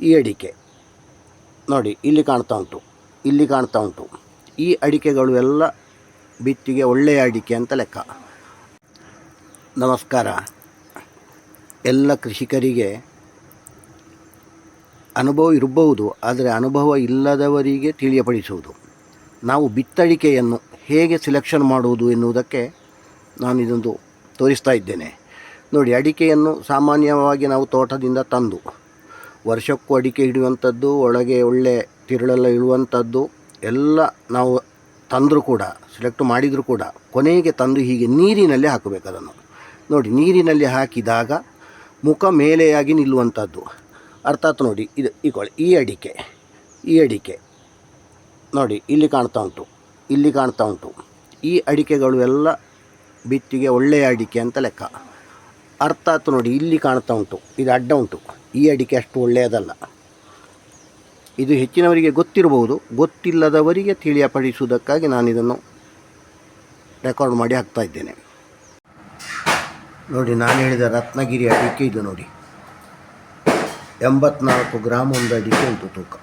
ಈ ಅಡಿಕೆ. ನೋಡಿ, ಇಲ್ಲಿ ಕಾಣ್ತಾ ಉಂಟು. ಇಲ್ಲಿ ಕಾಣ್ತಾ ಉಂಟು. ಈ ಅಡಿಕೆಗಳು ಎಲ್ಲ ಬಿತ್ತಿಗೆ ಒಳ್ಳೆಯ ಅಡಿಕೆ ಅಂತ ಲೆಕ್ಕ. ನಮಸ್ಕಾರ. ಎಲ್ಲ ಕೃಷಿಕರಿಗೆ ಅನುಭವ ಇರಬಹುದು, ಆದರೆ ಅನುಭವ ಇಲ್ಲದವರಿಗೆ ತಿಳಿಯಪಡಿಸುವುದು. ನಾವು ಬಿತ್ತಡಿಕೆಯನ್ನು ಹೇಗೆ ಸಿಲೆಕ್ಷನ್ ಮಾಡುವುದು ಎನ್ನುವುದಕ್ಕೆ ನಾನು ಇದೊಂದು ತೋರಿಸ್ತಾ ಇದ್ದೇನೆ. ನೋಡಿ, ಅಡಿಕೆಯನ್ನು ಸಾಮಾನ್ಯವಾಗಿ ನಾವು ತೋಟದಿಂದ ತಂದು ವರ್ಷಕ್ಕೂ ಅಡಿಕೆ ಹಿಡಿಯುವಂಥದ್ದು, ಒಳಗೆ ಒಳ್ಳೆ ತಿರುಳೆಲ್ಲ ಇಡುವಂಥದ್ದು ಎಲ್ಲ ನಾವು ತಂದರೂ ಕೂಡ ಸೆಲೆಕ್ಟ್ ಮಾಡಿದರೂ ಕೂಡ, ಕೊನೆಗೆ ತಂದು ಹೀಗೆ ನೀರಿನಲ್ಲಿ ಹಾಕಬೇಕು ಅದನ್ನು. ನೋಡಿ, ನೀರಿನಲ್ಲಿ ಹಾಕಿದಾಗ ಮುಖ ಮೇಲೆಯಾಗಿ ನಿಲ್ಲುವಂಥದ್ದು. ಅರ್ಥಾತ್ ನೋಡಿ, ಇದು ಈಕೊಳ್ಳಿ ಈ ಅಡಿಕೆ ಈ ಅಡಿಕೆ. ನೋಡಿ, ಇಲ್ಲಿ ಕಾಣ್ತಾ ಉಂಟು, ಇಲ್ಲಿ ಕಾಣ್ತಾ ಉಂಟು. ಈ ಅಡಿಕೆಗಳು ಎಲ್ಲ ಬಿತ್ತಿಗೆ ಒಳ್ಳೆಯ ಅಡಿಕೆ ಅಂತ ಲೆಕ್ಕ. ಅರ್ಥಾತ್ ನೋಡಿ, ಇಲ್ಲಿ ಕಾಣ್ತಾ ಉಂಟು, ಇದು ಅಡ್ಡ ಉಂಟು. ಈ ಅಡಿಕೆ ಅಷ್ಟು ಒಳ್ಳೆಯದಲ್ಲ. ಇದು ಹೆಚ್ಚಿನವರಿಗೆ ಗೊತ್ತಿರಬಹುದು. ಗೊತ್ತಿಲ್ಲದವರಿಗೆ ತಿಳಿಯಪಡಿಸುವುದಕ್ಕಾಗಿ ನಾನು ಇದನ್ನು ರೆಕಾರ್ಡ್ ಮಾಡಿ ಹಾಕ್ತಾ ಇದ್ದೇನೆ. ನೋಡಿ, ನಾನು ಹೇಳಿದ ರತ್ನಗಿರಿ ಅಡಿಕೆ ಇದು ನೋಡಿ. ಎಂಬತ್ನಾಲ್ಕು ಗ್ರಾಮ್ ಒಂದು ಅಡಿಕೆ ಉಂಟು ತೂಕ.